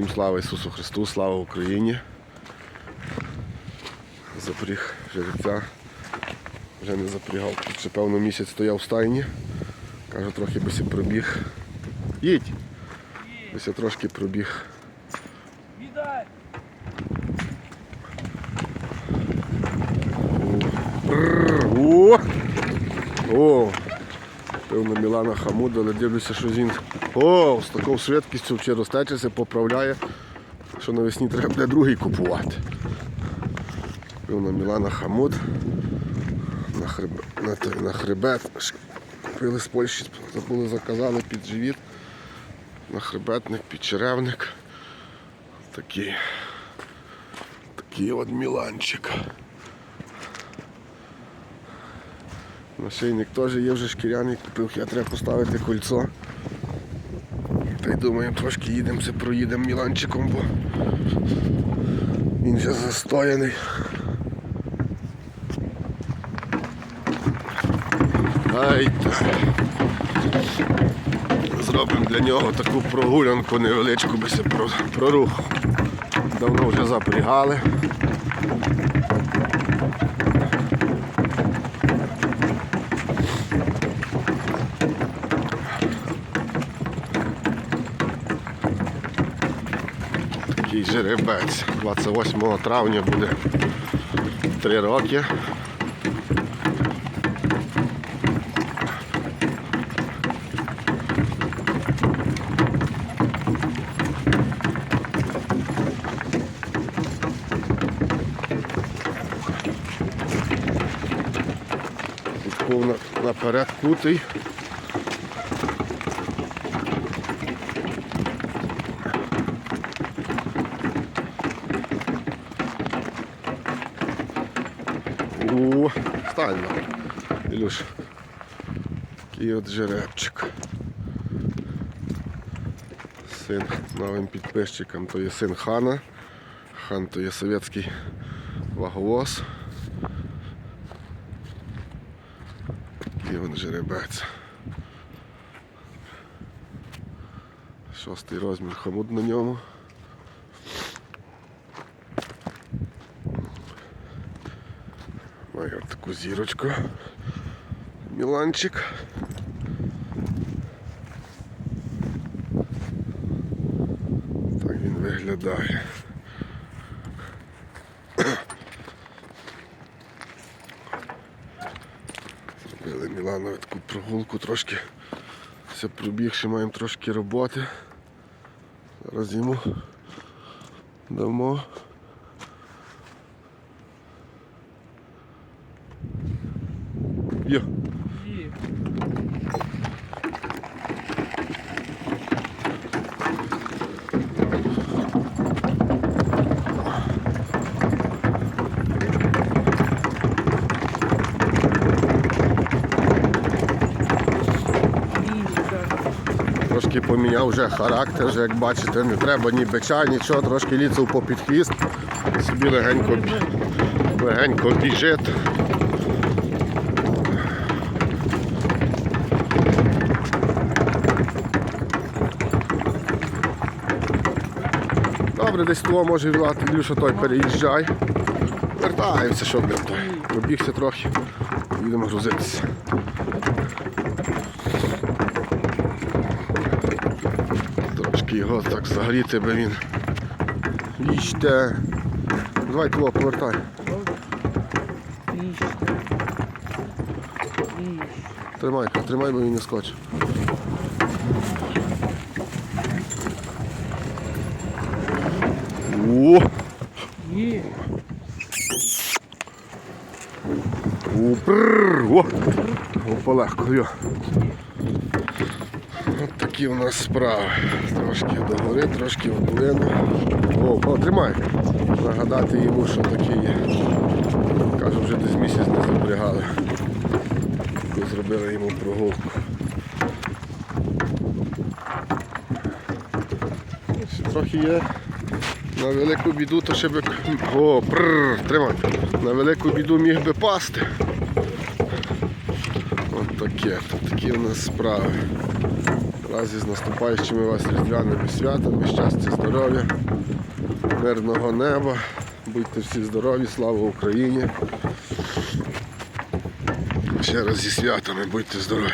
Всім слава Ісусу Христу, слава Україні. Запріг жеребця. Вже не запрягав. Ще певно місяць стояв в стайні. Каже, трохи би сі пробіг. Їдь! Бися трошки пробіг. О! О! Мілана Хамуда, але дивлюся, що він о, з такою швидкістю чи розтечеться, поправляє, що навесні треба буде другий купувати. Певно Мілана Хамуд на, хреб... на, на хребет. Купили з Польщі, забули, заказали під живіт. На хребетник, підчеревник. Такий. Такий от Міланчик. Нашийник теж є вже шкіряний, купив, я треба поставити кольцо. Та й думаю, трошки їдемо, це проїдемо Міланчиком, бо він вже застояний. Ай. Зробимо для нього таку прогулянку невеличку би се про, прорухав. Давно вже запрягали. Такий жеребець. 28 травня буде 3 роки. Повна наперед кутий. О, стально. Ілюш. Такий от жеребчик. Син новим підписчикам, то є син хана. Хан то є совєтський ваговоз. Такий от жеребець. Шостий розмір хомут на ньому. Маю от таку зірочку. Міланчик. Так він виглядає. Зробили Міланові таку прогулку трошки. Все пробігши, маємо трошки роботи. Зараз йому дамо. Є. Трошки поміняв вже характер, вже як бачите, не треба ні бича, нічого, трошки ліцев по підхвіст, собі легенько, легенько біжить. Добре, десь того може влати, Ілюша той переїжджай. Вертаємося, що блядь, той. Пробігся трохи, їдемо грузитися. Трошки його так загріти би він. Їжте. Давай того повертай. Тримай, тримай, бо він не скоче. О! Є. О, полегко. От такі у нас справи. Трошки догори, трошки в долину. О, о, тримай. Нагадати йому, що таке є. Кажу, вже десь місяць не запрягали. Зробили йому прогулку. Трохи є. На велику біду то ще би... О, прррр, тримай. На велику біду міг би пасти. От таке, такі в нас справи. Разі з наступаючими вас різдвяними святами, щастя, здоров'я, мирного неба. Будьте всі здорові, слава Україні. Ще раз зі святами, будьте здорові.